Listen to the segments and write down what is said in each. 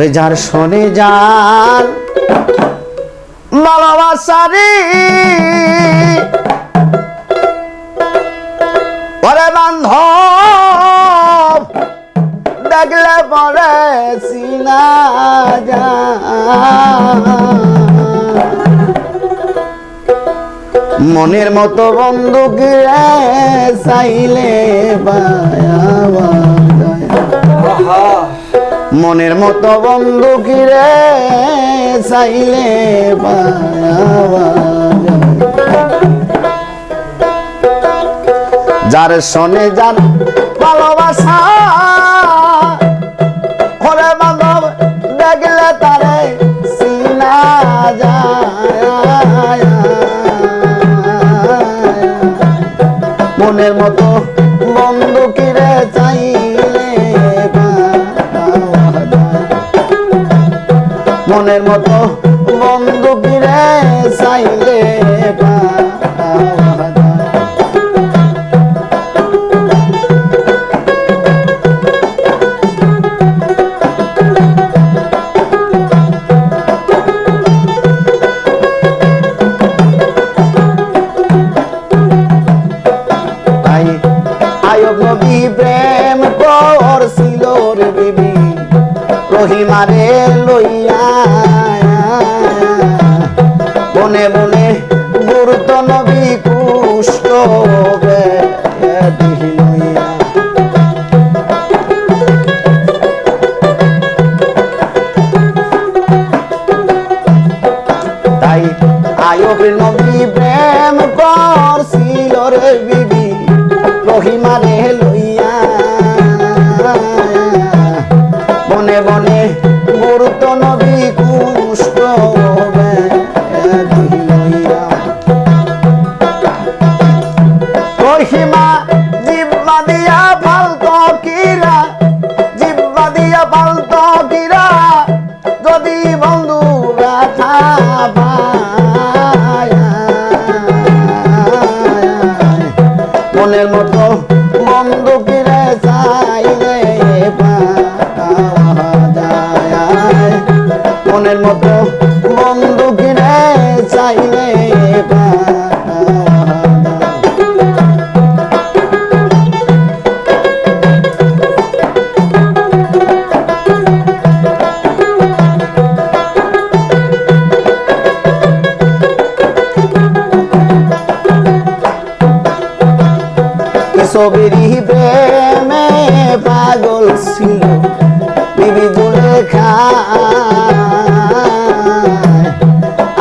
ওরে যার শোনে যার ভালোবাসারি ওরে বান্ধব, দেখলে পরে সিনা যা মনের মতো বন্ধু গিরে চাইলে। আহা মনের মতো বন্ধু গিরে চাইলে। যার শোনে যার ভালোবাসা করে বান্ধব দেখলে তারে সিনা যায় মনের মতো মনের মতো বন্ধু কিরে চাইলে আয়ব প্রেম করছিল রে বিবি। রহিমারে লইয়া। বনে বনে গুরুত্ব নবী কুষ্ট তাই আয়ব নবী প্রেম করছিল রে বিবি রহিমারে লইয়া। পাওয়া মনের মতো বন্ধু কিরে চাইলে পাওয়া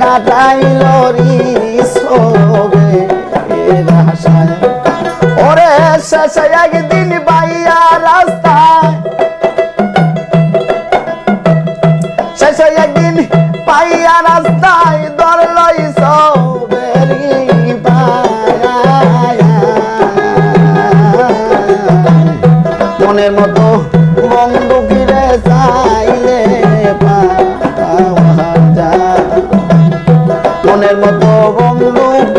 কাটাইল রিসবে রাসায় ওরে শেষে একদিন বাইয়া রাস্তায়। শেষে একদিন পাইয়া রাস্তায় ধরলই সবেরি মনের মতো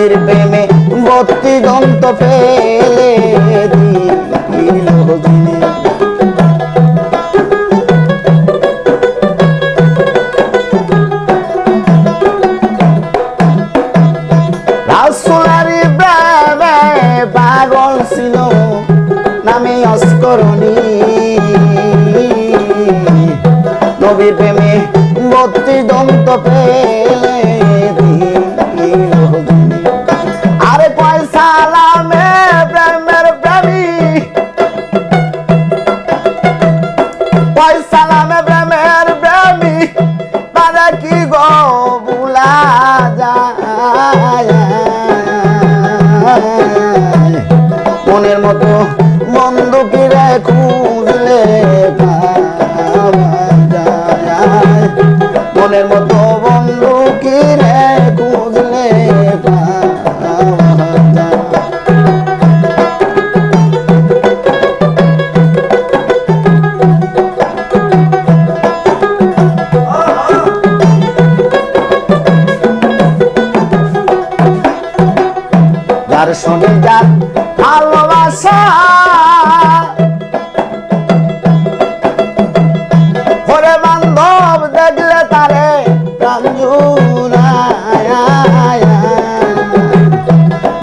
নবীর প্রেমে বত্তি দন্ত ফেলে দিল প্রেমে পাগল ছিল নামে অস্করণী। পেলে দিল মতো বন্ধুকিরে খুঁজলে মনের মতো বন্ধুকিরে খুঁজলে পাওয়া যায়। যার সঙ্গে যার বান্ধব দেখলে তারে।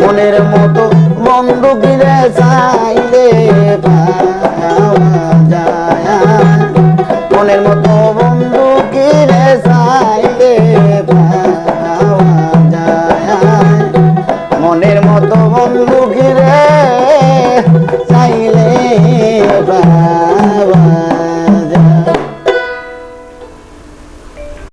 মনের মতো বন্ধু গিরে চাইলে পায়